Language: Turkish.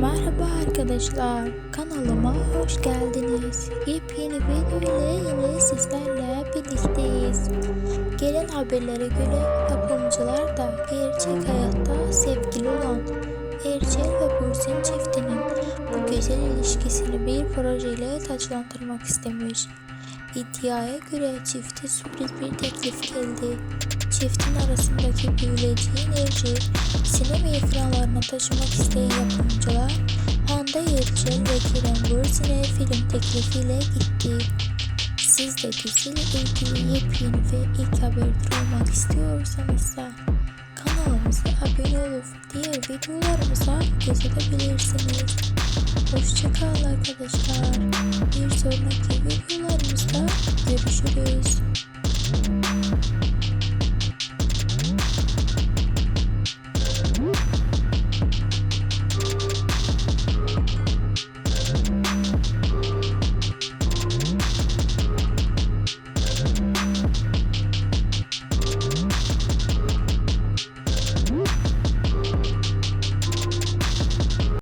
Merhaba arkadaşlar, kanalıma hoş geldiniz. Yepyeni video ile yine sizlerle birlikteyiz. Gelen haberlere göre yapımcılar da gerçek hayatta sevgili olan Erçel ve Bursin çiftinin bu güzel ilişkisini bir projeyle taçlandırmak istemiş. İddiaya göre çifte sürpriz bir teklif geldi. Çiftin arasındaki büyüleyici enerji sinema ekranlarına taşımak isteyen yapımcılar Hande Erçel ve Kerem Bürsin'e film teklifiyle gitti. Siz de diziyle ilgili yepyeni ve ilk haberdar olmak istiyorsanız da kanalımıza abone olup diğer videolarımıza göz atabilirsiniz. Hoşçakalın arkadaşlar. Bir sonraki videolarımızda görüşürüz.